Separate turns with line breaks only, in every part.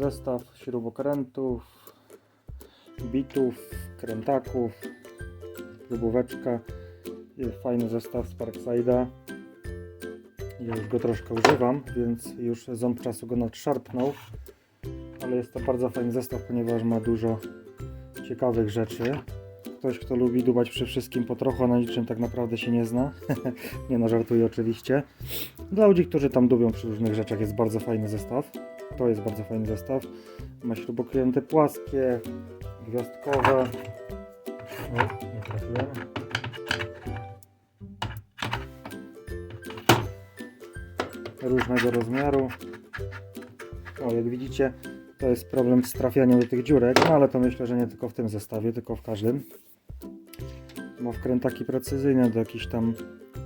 zestaw śrubokrętów, bitów, krętaków, próbóweczka. Fajny zestaw z Parkside'a. Ja już go troszkę używam, więc już ząb czasu go nadszarpnął. Ale jest to bardzo fajny zestaw, ponieważ ma dużo ciekawych rzeczy. Ktoś, kto lubi dubać przy wszystkim po trochu, na niczym tak naprawdę się nie zna. nie no, żartuję oczywiście. Dla ludzi, którzy tam dubią przy różnych rzeczach jest bardzo fajny zestaw. To jest bardzo fajny zestaw. Ma śrubokręty płaskie, gwiazdkowe. O, nie trafiłem. Różnego rozmiaru. O, jak widzicie, to jest problem z trafianiem do tych dziurek, no ale to myślę, że nie tylko w tym zestawie, tylko w każdym. Ma wkrętaki precyzyjne do jakichś tam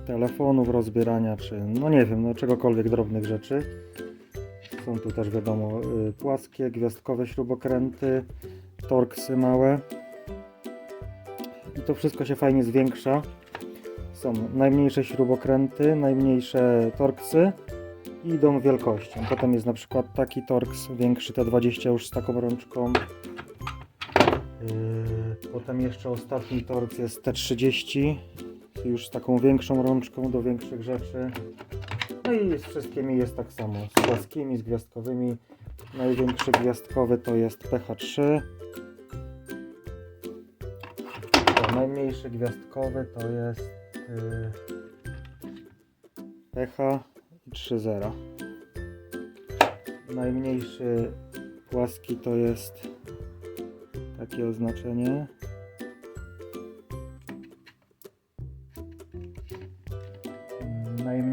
telefonów, rozbierania, czy no nie wiem, no czegokolwiek drobnych rzeczy. Są tu też wiadomo y, płaskie, gwiazdkowe śrubokręty, torksy małe. I to wszystko się fajnie zwiększa. Są najmniejsze śrubokręty, najmniejsze torksy i idą wielkością. Potem jest na przykład taki torks większy, T20 już z taką rączką. Yy, Potem jeszcze ostatni torks jest T30 już z taką większą rączką do większych rzeczy. No i z wszystkimi jest tak samo, z płaskimi, z gwiazdkowymi. Największy gwiazdkowy to jest PH3. A najmniejszy gwiazdkowy to jest yy, PH i 3.0. Najmniejszy płaski to jest takie oznaczenie.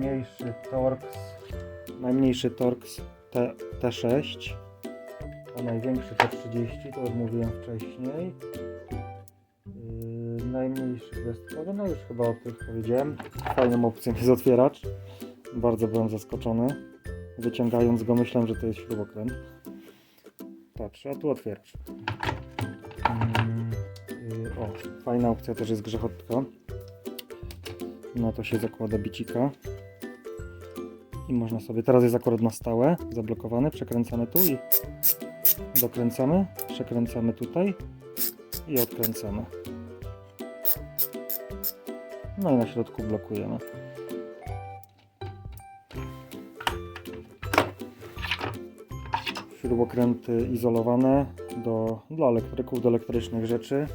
Najmniejszy torx, najmniejszy torx T, T6, a największy T30, to już mówiłem wcześniej. Yy, najmniejszy gwiazdkowy, no już chyba o tych powiedziałem. Fajną opcją jest otwieracz. Bardzo byłem zaskoczony. Wyciągając go myślałem, że to jest śrubokręt. Patrz, a tu otwieracz. Yy, o, fajna opcja też jest grzechotka. Na to się zakłada bicika. I można sobie, teraz jest akurat na stałe, zablokowany, przekręcamy tu i dokręcamy, przekręcamy tutaj i odkręcamy. No i na środku blokujemy. Śrubokręty izolowane do, dla elektryków, do elektrycznych rzeczy.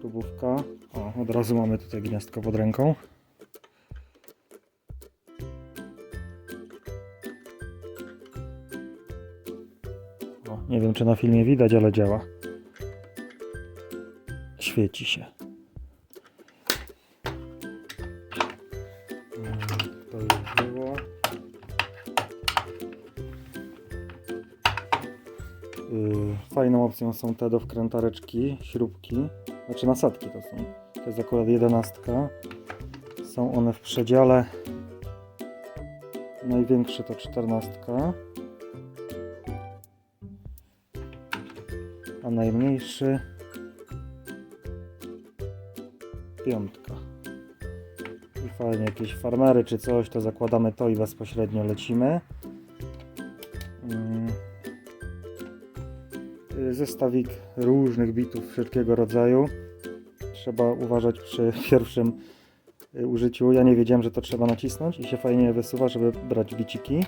Próbówka. Od razu mamy tutaj gniazdko pod ręką. O, nie wiem czy na filmie widać, ale działa. Świeci się. Mm, To już było. Yy, Fajną opcją są te do wkrętareczki, śrubki, znaczy nasadki to są. To jest akurat jedenastka. Są one w przedziale. Największy to czternastka. A najmniejszy piątka. I fajnie jakieś farmery czy coś, to zakładamy to i bezpośrednio lecimy. Mm. Zestawik różnych bitów wszelkiego rodzaju. Trzeba uważać przy pierwszym y, użyciu. Ja nie wiedziałem, że to trzeba nacisnąć i się fajnie wysuwa, żeby brać biciki.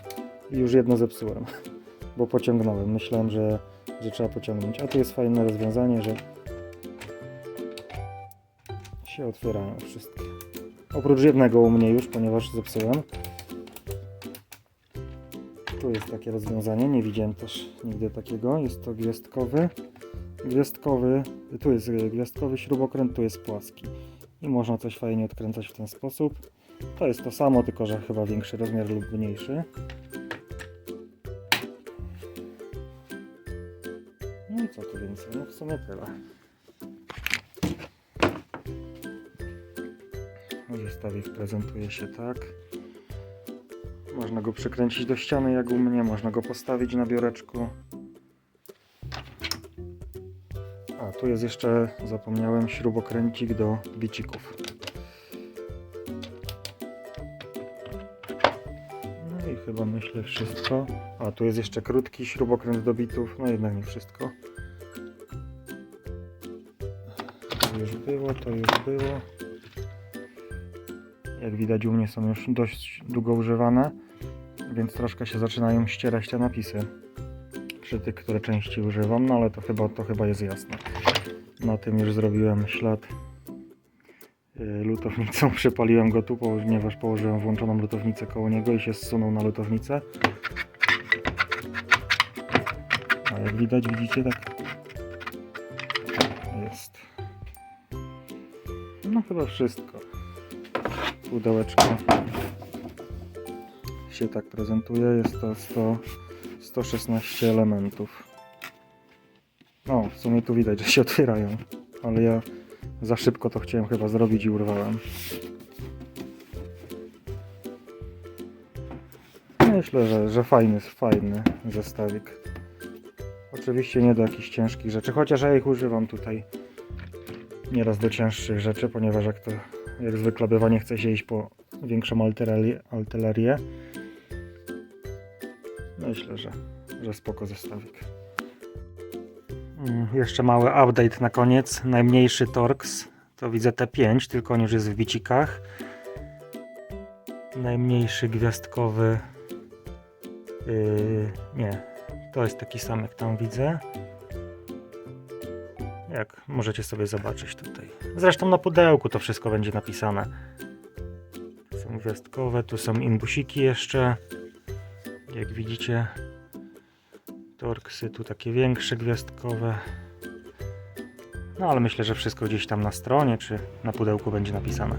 I już jedno zepsułem, bo pociągnąłem. Myślałem, że, że trzeba pociągnąć. A tu jest fajne rozwiązanie, że się otwierają wszystkie. Oprócz jednego u mnie już, ponieważ zepsułem. Tu jest takie rozwiązanie, nie widziałem też nigdy takiego. Jest to gwiazdkowy. Gwiazdkowy, tu jest y, gwiazdkowy śrubokręt, tu jest płaski. I można coś fajnie odkręcać w ten sposób. To jest to samo, tylko że chyba większy rozmiar lub mniejszy. No i co tu więcej? No w sumie tyle. Zestawik prezentuje się tak. Można go przykręcić do ściany jak u mnie, można go postawić na biureczku. A tu jest jeszcze, zapomniałem, śrubokręcik do bicików. Myślę wszystko. A tu jest jeszcze krótki śrubokręt do bitów. No jednak nie wszystko. To już było, to już było. Jak widać u mnie są już dość długo używane, więc troszkę się zaczynają ścierać te napisy przy tych, które częściej używam, no ale to chyba, to chyba jest jasne. Na tym już zrobiłem ślad y, lutownicą, przypaliłem go tu, ponieważ położyłem włączoną lutownicę koło niego i się zsunął na lutownicę. A jak widać, widzicie, tak jest. No chyba wszystko. Pudełeczko się tak prezentuje. Jest to 100, 116 elementów. No, w sumie tu widać, że się otwierają, ale ja za szybko to chciałem chyba zrobić i urwałem. Myślę, że, że fajny, fajny zestawik. Oczywiście nie do jakichś ciężkich rzeczy, chociaż ja ich używam tutaj nieraz do cięższych rzeczy, ponieważ jak to jak zwykle bywa nie chce się iść po większą artylerię. Myślę, że, że spoko zestawik. Mm, Jeszcze mały update na koniec. Najmniejszy Torx to widzę T5, tylko on już jest w bicikach. Najmniejszy gwiazdkowy yy, nie, to jest taki sam jak tam widzę. Jak możecie sobie zobaczyć tutaj. Zresztą na pudełku to wszystko będzie napisane. Tu są gwiazdkowe, tu są imbusiki jeszcze. Jak widzicie, torksy tu takie większe gwiazdkowe. No ale myślę, że wszystko gdzieś tam na stronie czy na pudełku będzie napisane.